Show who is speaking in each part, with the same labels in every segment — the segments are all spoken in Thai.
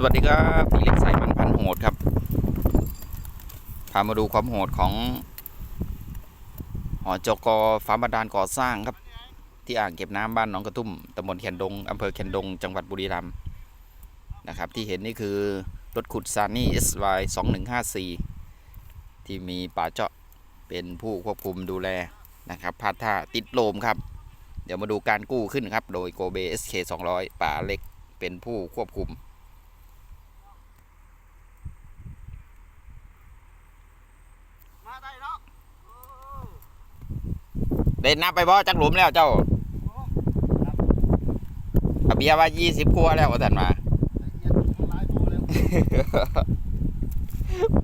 Speaker 1: สวัสดีครับพี่เล็กสายมันพันโหดครับ พามาดูความโหดของ หอจกฟ้าบาดาลก่อสร้างครับ ที่อ่างเก็บน้ำบ้านหนองกระทุ่มตำบลแคนดงอำเภอแคนดง จังหวัดบุรีรัมย์นะครับ ที่เห็นนี่คือ รถขุดซานี่ SY 2154 ที่มีป่าเจาะเป็นผู้ควบคุมดูแลนะครับพาดท่าติดโลมครับ เดี๋ยวมาดูการกู้ขึ้นครับ โดยโกเบ SK 200ป่าเล็กเป็นผู้ควบคุม
Speaker 2: มาได้เนาะ
Speaker 1: ได้นับไปบ่จักหลุมแล้วเจ้าอาเบียร์ว่ายี่สิบกว่าแล้วว่าท่านมา
Speaker 2: เย็นหลายตัวแล้ว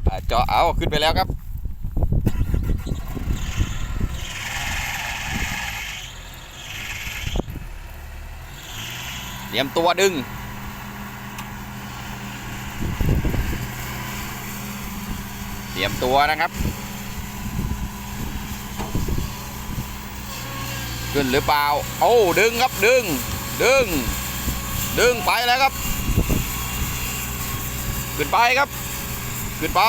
Speaker 1: อ่าเจาะเอาขึ้นไปแล้วครับเตรียมตัวดึงเตรียมตัวนะครับ ขึ้นหรือเปล่า โอ้ดึงครับดึง ดึง ดึงไปแล้วครับ ขึ้นไปครับ ขึ้นไป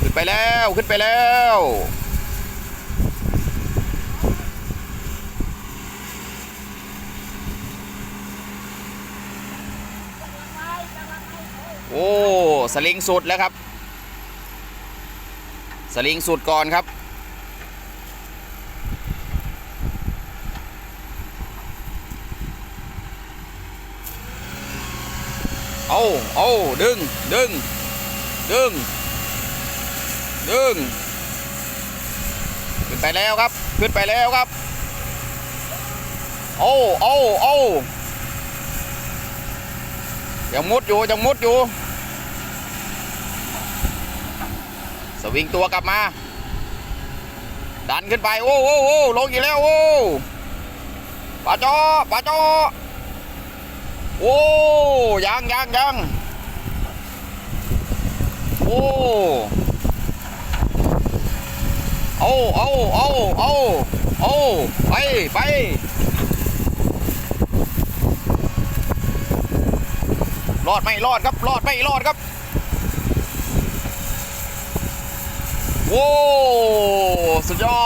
Speaker 1: ขึ้นไปแล้วขึ้นไปแล้วโอ้ สลิงสุดแล้วครับ สลิงสุดก่อนครับ เอาเอาดึง ดึง ดึง ดึง ขึ้นไปแล้วครับ ขึ้นไปแล้วครับ โอ้โอ้โอ้ยังมุดอยู่ ยังมุดอยู่ สวิงตัวกลับมา ดันขึ้นไป โอ้โอ้โอ้ลงอีกแล้ว โอ้ปลาจอปลาจอโอ้ ยังยังยังโอ้เอาเอาเอาเอาเอาไปไปรอดไม่รอดครับ รอดไม่รอดครับโอ้สุดยอ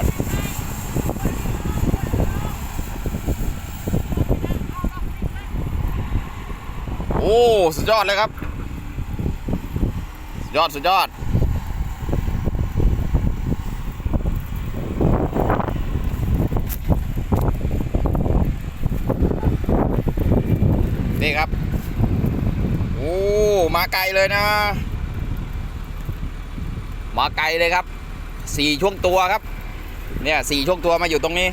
Speaker 1: ด โอ้สุดยอดเลยครับ สุดยอดสุดยอด นี่ครับ โอ้ มาไกลเลยนะ มาไกลเลยครับสี่ช่วงตัวครับ เนี่ยสี่ช่วงตัวมาอยู่ตรงนี้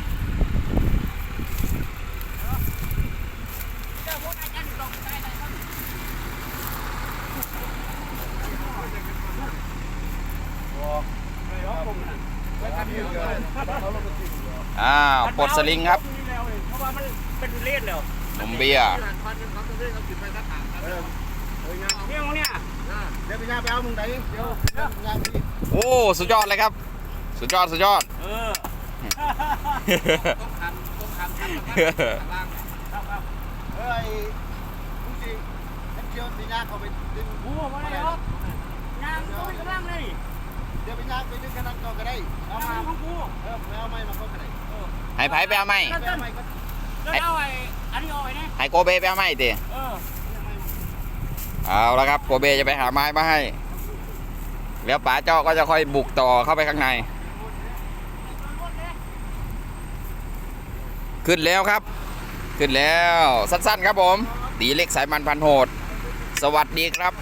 Speaker 1: อ้าวปลดสลิงครับ
Speaker 3: เพราะว่ามันเป็นเล่นแล้ว
Speaker 1: นมเบียร์
Speaker 3: เนี่ยมึงเนี่ย
Speaker 2: เดี๋ยวไปย่างไปเอามึงไหนเดี๋ยวย่างไปนี่
Speaker 1: โอ้สุดยอดเลยครับ สุดยอดสุดยอด
Speaker 3: เออ
Speaker 2: เอ้ยผู้สิฉันเชื่อไปย่างเขาไปดึง
Speaker 3: กูมาเลยครับยางก็ไม่กระด้างเลย
Speaker 2: เดี๋ยวไปย่างไปดึงกันนั่นก่อนก็ได้เอา
Speaker 3: ยาง
Speaker 2: มา
Speaker 3: ของกู
Speaker 2: เออไปเอาไม้มาก็ได้
Speaker 1: ให้ไผไปเอาไหม
Speaker 2: ไปเอาไม้ก็
Speaker 3: แล้วเอาไอ้อันนี้เอาไว้เนี่ย
Speaker 1: ให้โกเบไปเอาไหมติ
Speaker 3: เออ
Speaker 1: เอาละครับโกเบจะไปหาไม้มาให้แล้วป๋าเจ้าก็จะค่อยบุกต่อเข้าไปข้างใน ขึ้นแล้วครับ ขึ้นแล้วสั้นๆครับผมตีเล็กสายมันพันโหด สวัสดีครับ